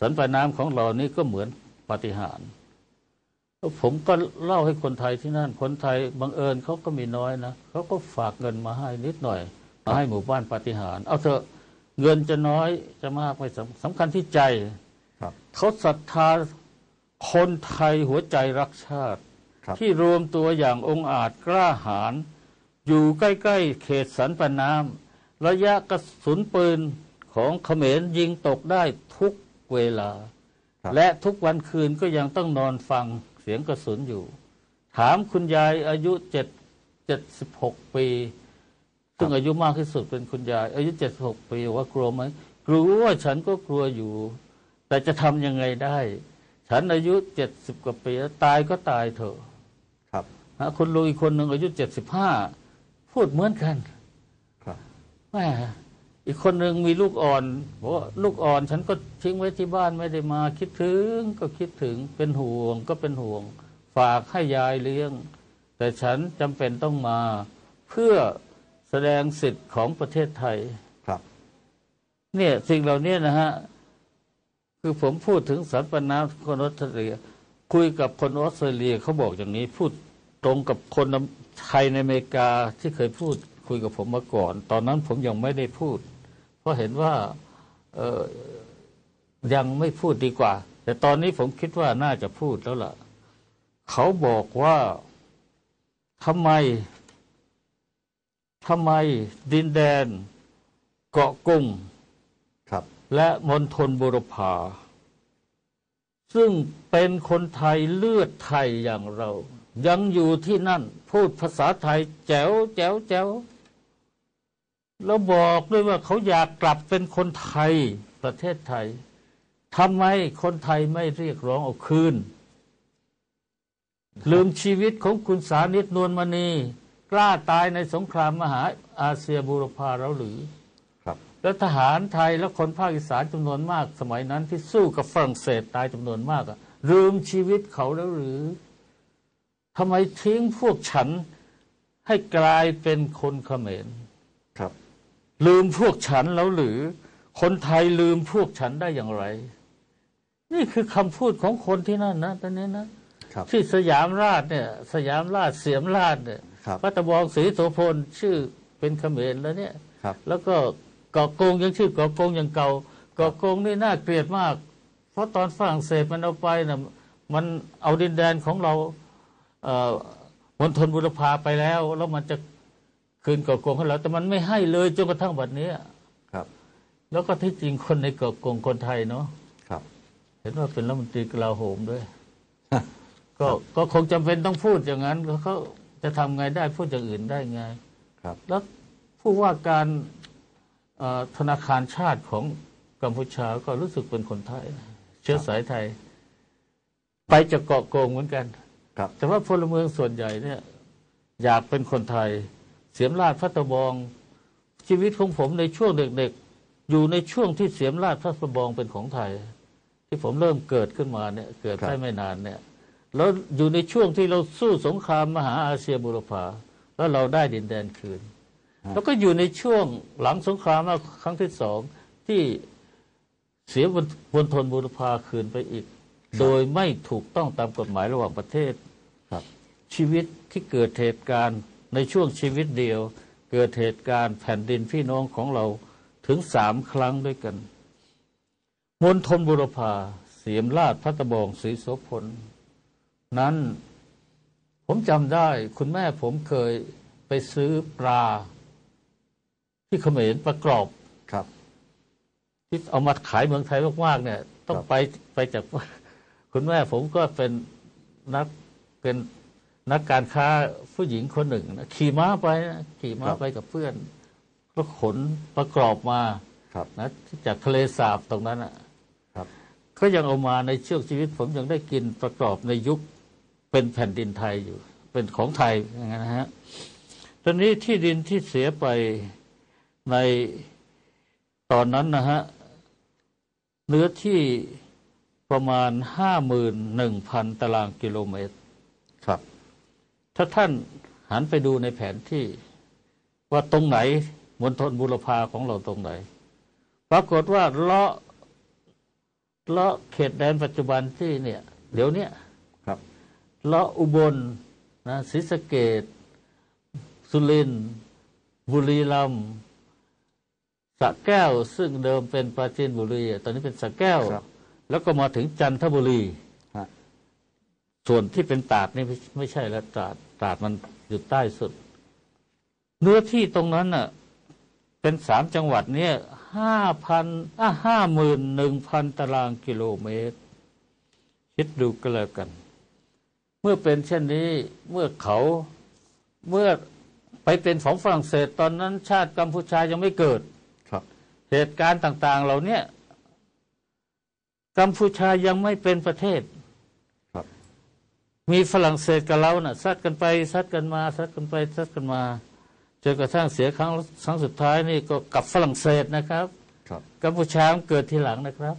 สันปน้ำของเรานี่ก็เหมือนปาฏิหาริย์แล้วผมก็เล่าให้คนไทยที่นั่น คนไทยบังเอิญเขาก็มีน้อยนะเขาก็ฝากเงินมาให้นิดหน่อย มาให้หมู่บ้านปาฏิหาริย์เอาเถอะเงินจะน้อยจะมากไม่สำสำคัญที่ใจครับเขาศรัทธาคนไทยหัวใจรักชาติครับที่รวมตัวอย่างองค์อาจกล้าหาญอยู่ใกล้ๆเขตสันปะน้ำระยะกระสุนปืนของเขมรยิงตกได้ทุก เวลาครับและทุกวันคืนก็ยังต้องนอนฟังเสียงกระสุนอยู่ ถามคุณยายอายุเจ็ดเจ็ดสิบหกปีซึ่งอายุมากที่สุดเป็นคุณยาย อายุเจ็ดสิบหกปีว่ากลัวไหมกลัวฉันก็กลัวอยู่ แต่จะทำยังไงได้ ฉันอายุเจ็ดสิบกว่าปีแล้วตายก็ตายเถอะครับฮะคุณลุงอีกคนหนึ่งอายุเจ็ดสิบห้าพูดเหมือนกัน ครับแม่ อีกคนหนึ่งมีลูกอ่อนบอกว่าลูกอ่อนฉันก็ทิ้งไว้ที่บ้านไม่ได้มาคิดถึงก็คิดถึงเป็นห่วงก็เป็นห่วง ฝากให้ยายเลี้ยง แต่ฉันจำเป็นต้องมาเพื่อแสดงสิทธิ์ของประเทศไทยครับ เนี่ยสิ่งเหล่านี้นะฮะ คือผมพูดถึงสันปนาคนออสเตรเลีย คุยกับคนออสเตรเลียเขาบอกอย่างนี้ พูดตรงกับคนไทยในอเมริกาที่เคยพูดคุยกับผมมาก่อน ตอนนั้นผมยังไม่ได้พูดเพ ราะเห็นว่าเออยังไม่พูดดีกว่า แต่ตอนนี้ผมคิดว่าน่าจะพูดแล้วล่ะ เขาบอกว่าทำไมทำไมดินแดนเกาะกุ้งครับ และมณฑลบุรพาซึ่งเป็นคนไทยเลือดไทยอย่างเรา ยังอยู่ที่นั่น พูดภาษาไทยแจ๋วแจ๋วแจ๋ว แล้วบอกด้วยว่าเขาอยากกลับเป็นคนไทยประเทศไทยทำไมคนไทยไม่เรียกร้องเอาคืน ลืมชีวิตของคุณสานิตนวลมณี กล้าตายในสงครามมหาอาเซียบูรพาเราหรือครับแล้วทหารไทยและคนภาคอีสานจำนวนมาก สมัยนั้นที่สู้กับฝรั่งเศสตายจำนวนมากอะลืมชีวิตเขาแล้วหรือทำไมทิ้งพวกฉันให้กลายเป็นคนเขมรครับ ลืมพวกฉันแล้วหรือ คนไทยลืมพวกฉันได้อย่างไร นี่คือคำพูดของคนที่นั่นนะตอนนี้นะครับที่สยามราชเนี่ย สยามราชเสียมราชเนี่ยครับพระตะบองศรีโสพลชื่อเป็นเขมรแล้วเนี่ยครับแล้วก็เกาะโกงยังชื่อเกาะโกงยังเก่าเกาะโกงนี่น่าเกลียดมาก เพราะตอนฝรั่งเศสมันเอาไปนะมันเอาดินแดนของเราเอ่อมณฑลบุรพาไปแล้ว แล้วมันจะ คืนเกาะโกงให้เราแต่มันไม่ให้เลยจนกระทั่งบัดนี้ครับ แล้วก็ที่จริงคนในเกาะโกงคนไทยเนาะครับ เห็นว่าเป็นรัฐมนตรีกลาโหมด้วยก็ก็คงจำเป็นต้องพูดอย่างนั้นเขาเขาจะทำไงได้พูดอย่างอื่นได้ไง ครับ แล้วผู้ว่าการเอ่อธนาคารชาติของกัมพูชาก็รู้สึกเป็นคนไทย เชื้อสายไทย ไปจากเกาะโกงเหมือนกัน ครับ แต่ว่าพลเมืองส่วนใหญ่เนี่ย อยากเป็นคนไทย เสียมราชพัตบอง ชีวิตของผมในช่วงเด็กๆ อยู่ในช่วงที่เสียมราชพัตบองเป็นของไทย ที่ผมเริ่มเกิดขึ้นมาเนี่ยเกิดครับได้ไม่นานเนี่ยแล้วอยู่ในช่วงที่เราสู้สงครามมหาอาเซียนบุรพาแล้วเราได้ดินแดนคืน แล้วก็อยู่ในช่วงหลังสงครามครั้งที่สองที่เสียบนบนทนบุรพาคืนไปอีก โดยไม่ถูกต้องตามกฎหมายระหว่างประเทศครับชีวิตที่เกิดเหตุการณ์ ในช่วงชีวิตเดียว เกิดเหตุการณ์แผ่นดินพี่น้องของเราถึงสามครั้งด้วยกันมณฑลบุรพาเสียมราชพัตบองศรีโสพล นั้นผมจำได้คุณแม่ผมเคยไปซื้อปลา ที่เขมรประกรอบครับ ที่เอามาขายเมืองไทยมากๆเนี่ย ต้องครับไปไปจากคุณแม่ผมก็เป็นนักเป็น นักการค้าผู้หญิงคนหนึ่งนะขี่ม้าไปนะขี่ม้าไปกับเพื่อนแล้วขนประกรอบมาครับนะจากทะเลสาบตรงนั้นอะครับก็ยังเอามาในช่วงชีวิต ผมยังได้กินประกอบในยุคเป็นแผ่นดินไทยอยู่ เป็นของไทยอย่างนั้นนะฮะตอนนี้ที่ดินที่เสียไปในตอนนั้นนะฮะเนื้อที่ประมาณห้าหมื่นหนึ่งพันตารางกิโลเมตร ครับ ถ้าท่านหันไปดูในแผนที่ว่าตรงไหนมณฑลบุรพาของเราตรงไหน ปรากฏว่าเลาะเลาะเขตแดนปัจจุบันที่เนี่ย เดี๋ยวเนี้ยครับเลาะอุบลนะศรีสะเกดสุรินทร์บุรีรัมย์สระแก้วซึ่งเดิมเป็นปราจีนบุรี ตอนนี้เป็นสระแก้วครับแล้วก็มาถึงจันทบุรีฮะ ส่วนที่เป็นตราดนี่ไม่ไม่ใช่แล้วตราดตราดมันอยู่ใต้สุด เนื้อที่ตรงนั้นน่ะ เป็นสามจังหวัดเนี่ยห้าพันอะห้าหมื่นหนึ่งพันตารางกิโลเมตร คิดดูก็แล้วกัน เมื่อเป็นเช่นนี้เมื่อเขาเมื่อไปเป็นของฝรั่งเศสตอนนั้น ชาติกัมพูชายังไม่เกิดครับ เหตุการณ์ต่าง ๆเหล่าเนี้ยกัมพูชายังไม่เป็นประเทศครับ มีฝรั่งเศสกับเราน่ะซัดกันไปซัดกันมาซัดกันไปซัดกันมาจนกระทั่งเสียครั้งครั้งสุดท้ายนี่ก็กับฝรั่งเศสนะครับครับกัมพูชามันเกิดทีหลังนะครับ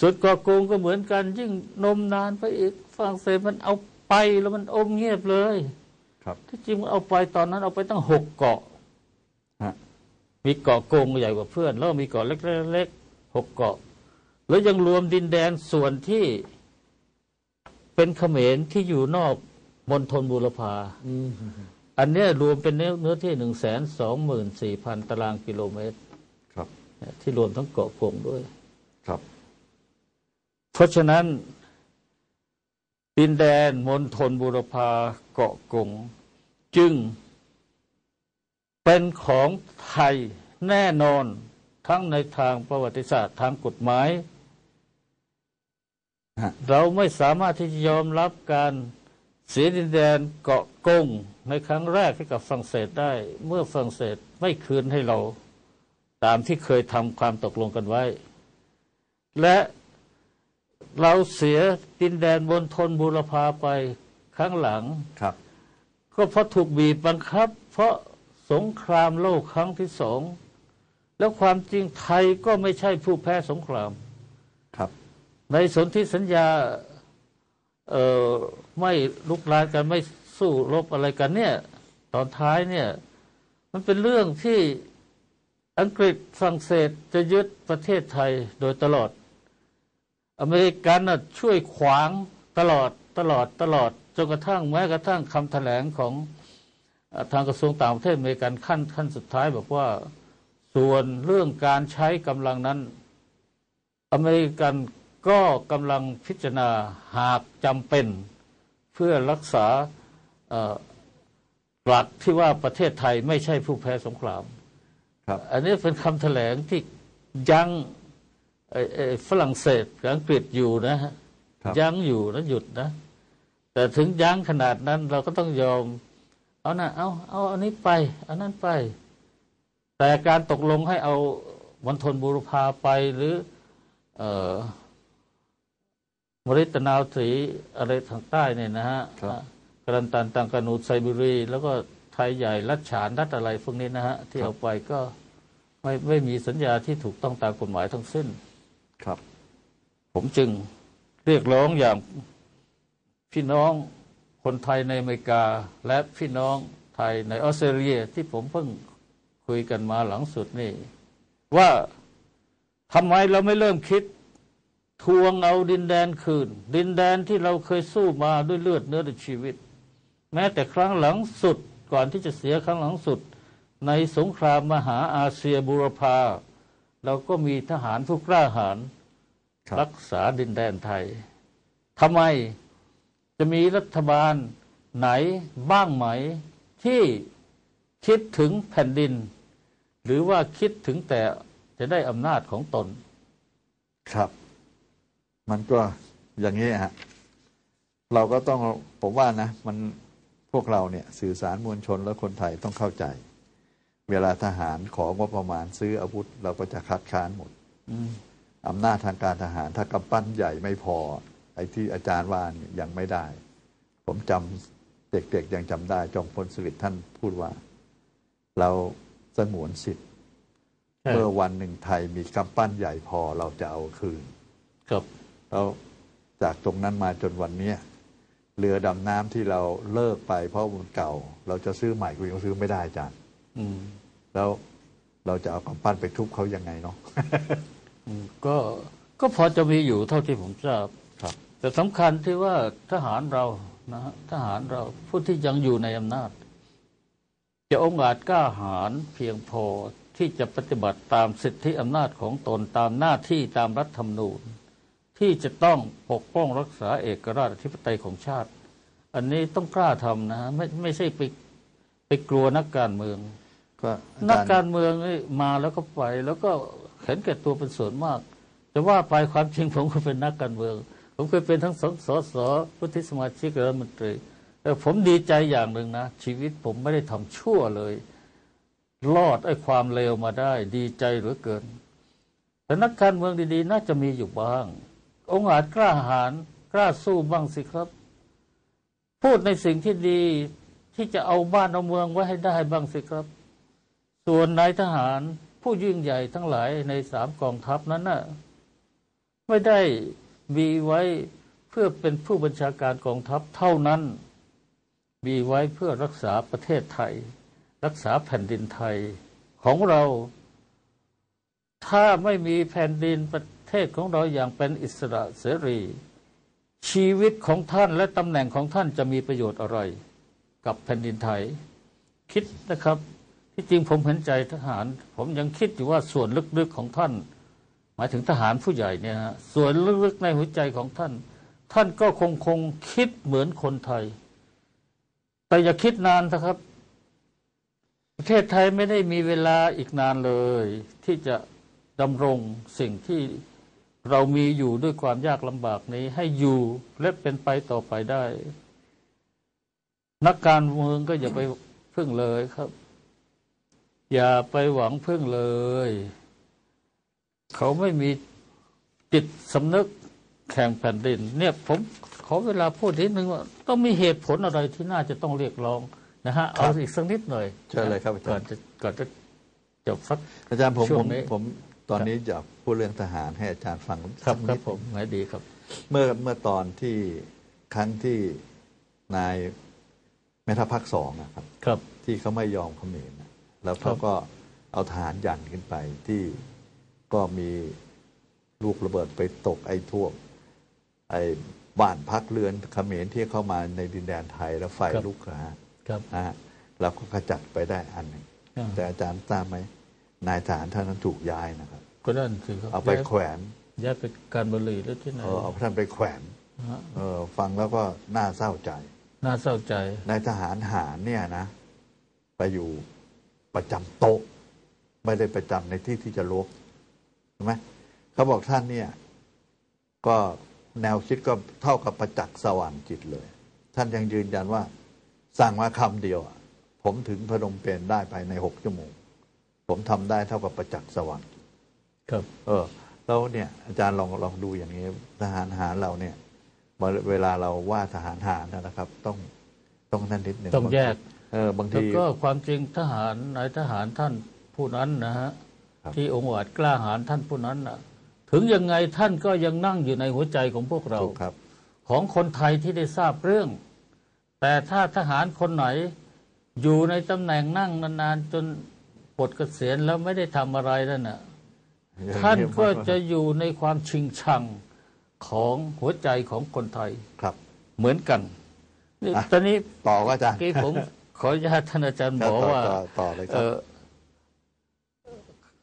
ส่วนเกาะกูงก็เหมือนกัน ยิ่งนมนานไปอีกฝรั่งเศสมันเอาไปแล้วมันอมเงียบเลย ครับที่จริงมันเอาไปตอนนั้นเอาไปตั้งหกเกาะฮะมีเกาะโกงใหญ่กว่าเพื่อน แล้วมีเกาะเล็กๆหกเกาะ แล้วยังรวมดินแดนส่วนที่ เป็นเขมรที่อยู่นอกมณฑลบูรพาอืมอันเนี้ยรวมเป็นเนื้อเนื้อที่หนึ่งแสนสองหมื่นสี่พันตารางกิโลเมตร ครับ ที่รวมทั้งเกาะโกงด้วย ครับ เพราะฉะนั้นดินแดนมณฑลบูรพาเกาะกง จึง เป็นของไทยแน่นอนทั้งในทางประวัติศาสตร์ทางกฎหมายฮะ เราไม่สามารถที่จะยอมรับการเสียดินแดนเกาะกงในครั้งแรกให้กับฝรั่งเศสได้ เมื่อฝรั่งเศสไม่คืนให้เรา ตามที่เคยทำความตกลงกันไว้ และเราเสียดินแดนบนทนบูรพาไปครั้งหลังครับ ก็เพราะถูกบีบบังคับ เพราะสงครามโลกครั้งที่สองแล้วความจริงไทยก็ไม่ใช่ผู้แพ้สงครามครับ ในสนธิสัญญาเอ่อไม่ลุกลานกันไม่สู้รบอะไรกันเนี่ย ตอนท้ายเนี่ย มันเป็นเรื่องที่อังกฤษฝรั่งเศสจะยึดประเทศไทยโดยตลอด อเมริกันน่ะช่วยขวางตลอดตลอดตลอดจนกระทั่งแม้กระทั่งคำแถลงของอทางกระทรวงต่างประเทศอเมริกันขั้นขั้นสุดท้ายบอกว่าส่วนเรื่องการใช้กำลังนั้น อเมริกัน ก็กำลังพิจารณาหากจำเป็นเพื่อรักษาเอ่อหลักที่ว่าประเทศไทยไม่ใช่ผู้แพ้สงครามครับ อันนี้เป็นคำแถลงที่ยั้งไอ้ไอ้ฝรั่งเศสกับอังกฤษอยู่นะฮะครับยั้งอยู่นะหยุดนะ แต่ถึงยั้งขนาดนั้นเราก็ต้องยอม เอานะเอาเอาอันนี้ไปอันนั้นไป แต่การตกลงให้เอาวันทนบุรพาไปหรือ เอ่อ มริตนาวตรีอะไรทางใต้เนี่ยนะฮะครับกรันตันตังกานูไซบุรี แล้วก็ไทยใหญ่รัชฉานรัฐอะไรพวกนี้นะฮะที่เอาไปก็ไม่ไม่มีสัญญาที่ถูกต้องตามกฎหมายทั้งสิ้นครับ ผมจึงเรียกร้องอย่างพี่น้องคนไทยในอเมริกา และพี่น้องไทยในออสเตรเลียที่ผมเพิ่งคุยกันมาหลังสุดนี่ ว่าทำไมเราไม่เริ่มคิด ทวงเอาดินแดนคืน ดินแดนที่เราเคยสู้มาด้วยเลือดเนื้อด้วยชีวิต แม้แต่ครั้งหลังสุดก่อนที่จะเสียครั้งหลังสุด ในสงครามมหาอาเซียบูรพาเราก็มีทหารผู้กล้าหาญครับรักษาดินแดนไทยทำไมจะมีรัฐบาลไหนบ้างไหม ที่คิดถึงแผ่นดิน หรือว่าคิดถึงแต่จะได้อำนาจของตน ครับ มันก็อย่างนี้ฮะเราก็ต้องผมว่านะ มันพวกเราเนี่ยสื่อสารมวลชนและคนไทยต้องเข้าใจ เวลาทหารของงบประมาณซื้ออาวุธ เราก็จะคัดค้านหมดอืมอำนาจทางการทหารถ้ากำปั้นใหญ่ไม่พอ ไอ้ที่อาจารย์ว่าเนี่ยยังไม่ได้ ผมจำเด็กๆยังจำได้ จอมพลสฤษดิ์ท่านพูดว่า เราสงวนสิทธิ์ใช่เมื่อวันหนึ่งไทยมีกำปั้นใหญ่พอเราจะเอาคืน ครับ แล้วจากตรงนั้นมาจนวันเนี้ยเรือดำน้ำที่เราเลิกไปเพราะมันเก่า เราจะซื้อใหม่ก็ยังซื้อไม่ได้อาจารย์อืมแล้วเราจะเอากำปั้นไปทุบเขายังไงเนาะอืมก็ก็พอจะมีอยู่เท่าที่ผมทราบครับ แต่สำคัญที่ว่าทหารเรานะฮะทหารเราผู้ที่ยังอยู่ในอำนาจ จะองอาจกล้าหาญเพียงพอที่จะปฏิบัติตามสิทธิอำนาจของตนตามหน้าที่ตามรัฐธรรมนูญ ที่จะต้องปกป้องรักษาเอกราชอธิปไตยของชาติ อันนี้ต้องกล้าทำนะฮะไม่ไม่ใช่ไปไปกลัวนักการเมืองก็อานักจารย์การเมืองนี่มาแล้วก็ไป แล้วก็เห็นแก่ตัวเป็นส่วนมาก แต่ว่าไปความจริงผมก็เป็นนักการเมือง ผมเคยเป็นทั้งสสสผู้ที่สมาชิกรัฐมนตรีแต่ผมดีใจอย่างหนึ่งนะ ชีวิตผมไม่ได้ทำชั่วเลย รอดไอ้ความเลวมาได้ ดีใจเหลือเกินแต่นักการเมืองดีๆ น่าจะมีอยู่บ้าง องค์อาจกล้าหาญกล้าสู้บ้างสิครับ พูดในสิ่งที่ดีที่จะเอาบ้านเอาเมืองไว้ให้ได้บ้างสิครับ ส่วนนายทหารผู้ยิ่งใหญ่ทั้งหลายในสามกองทัพนั้นน่ะไม่ได้มีไว้เพื่อเป็นผู้บัญชาการกองทัพเท่านั้น มีไว้เพื่อรักษาประเทศไทย รักษาแผ่นดินไทยของเรา ถ้าไม่มีแผ่นดินประ ศของเราอย่างเป็นอิสระเสรี ชีวิตของท่านและตำแหน่งของท่านจะมีประโยชน์อะไร กับแผ่นดินไทย คิดนะครับ ที่จริงผมเห็นใจทหาร ผมยังคิดอยู่ว่าส่วนลึกๆของท่าน หมายถึงทหารผู้ใหญ่เนี่ยฮะส่วนลึกๆในหัวใจของท่าน ท่านก็คงคงคิดเหมือนคนไทย แต่อย่าคิดนานนะครับประเทศไทยไม่ได้มีเวลาอีกนานเลย ที่จะดำรงสิ่งที่ เรามีอยู่ด้วยความยากลำบากนี้ให้อยู่และเป็นไปต่อไปได้ นักการเมืองก็อย่าไปพึ่งเลยครับ อย่าไปหวังพึ่งเลย เขาไม่มีจิตสำนึกแข่งแผ่นดิน เนี่ยผมขอเวลาพูดนิดนึงว่า ต้องมีเหตุผลอะไรที่น่าจะต้องเรียกร้องนะฮะ เอาอีกสักนิดหน่อยเชิญเลยครับอาจารย์ก่อนจะก่อนจะจบสักอาจารย์ผมช่ผวมงนี้ผม ตอนนี้อยากพูดเรื่องทหารให้อาจารย์ฟังครับสักครันิบดผมหมายดีครับ เมื่อเมื่อตอนที่ครั้งที่นายแม่ทัพภาคสองนะครับ ครับ ที่เขาไม่ยอมเขมรนะแล้วเขาครับก็เอาทหารยันขึ้นไปที่ก็มีลูกระเบิดไปตกไอ้ทั่วไอ้บ้านพักเรือนเขมรที่เข้ามาในดินแดนไทยแล้วไฟลุกนะฮะครับนะฮะเราก็ขจัดไปได้อันหนึ่งอ่าแต่อาจารย์ทราบไหม นายทหารท่านนั้นถูกย้ายนะครับ ก็นั่นสิครับเอาไปแขวนย้ายไปการบริหรือที่ไหนเออเอาท่านไปแขวนฮะเออฟังแล้วก็น่าเศร้าใจ น่าเศร้าใจนายทหารหารเนี่ยนะ ไปอยู่ประจำโต๊ะ ไม่ได้ประจำในที่ที่จะลบใช่ไหมเขาบอกท่านเนี่ย ก็แนวคิดก็เท่ากับประจักษ์สว่างจิตเลย ท่านยังยืนยันว่า สั่งมาคำเดียวอะผมถึงพนมเปญได้ภายในหกชั่วโมง ผมทำได้เท่ากับประจักษ์สว่างจิตครับ เออ แล้วเนี่ยอาจารย์ลองลองดูอย่างนี้ทหารหารเราเนี่ยเวลาเราว่าทหารหารนะครับ ต้องต้องนั่นนิดหนึ่งต้องแยกเออบางแล้วทีก็ความจริงทหารนายทหารท่านผู้นั้นนะฮะครับที่องค์อาจกล้าหาญท่านผู้นั้นนะถึงยังไงท่านก็ยังนั่งอยู่ในหัวใจของพวกเราถูกครับ ของคนไทยที่ได้ทราบเรื่อง แต่ถ้าทหารคนไหนอยู่ในตำแหน่งนั่งนานๆจน ปลดเกษียณแล้วไม่ได้ทำอะไรนั่นน่ะท่านก็จะอยู่ในความชิงชังของหัวใจของคนไทยครับ เหมือนกันนี่อะตอนนี้ต่อก็อาจารย์เมื่อกี้ผมขออนุญาตท่านอาจารย์หมต่ออว่าต่อต่อเลยคเอรับอ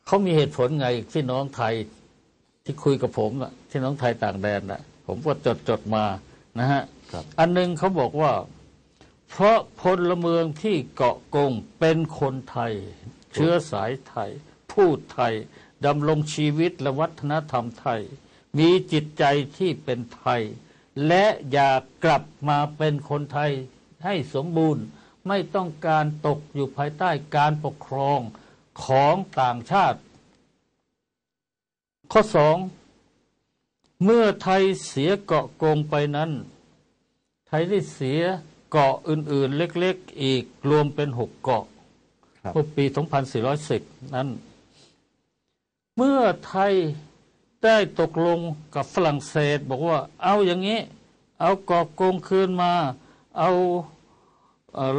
เขามีเหตุผลไงที่น้องไทยที่คุยกับผมน่ะที่น้องไทยต่างแดนน่ะผมก็จดจดมานะฮะครับอันหนึ่งเขาบอกว่า เพราะพลเมืองที่เกาะกงเป็นคนไทย เชื้อสายไทย พูดไทยดำรงชีวิตและวัฒนธรรมไทย มีจิตใจที่เป็นไทย และอยากกลับมาเป็นคนไทยให้สมบูรณ์ไม่ต้องการตกอยู่ภายใต้การปกครองของต่างชาติ ข้อสองเมื่อไทยเสียเกาะกงไปนั้น ไทยได้เสียเกาะอื่นๆเล็กๆ อีกรวมเป็นหกเกาะ เมื่อปี 2410 นั้น เมื่อไทยได้ตกลงกับฝรั่งเศส บอกว่าเอาอย่างนี้ เอากอบโกงคืนมา เอาเอ่อ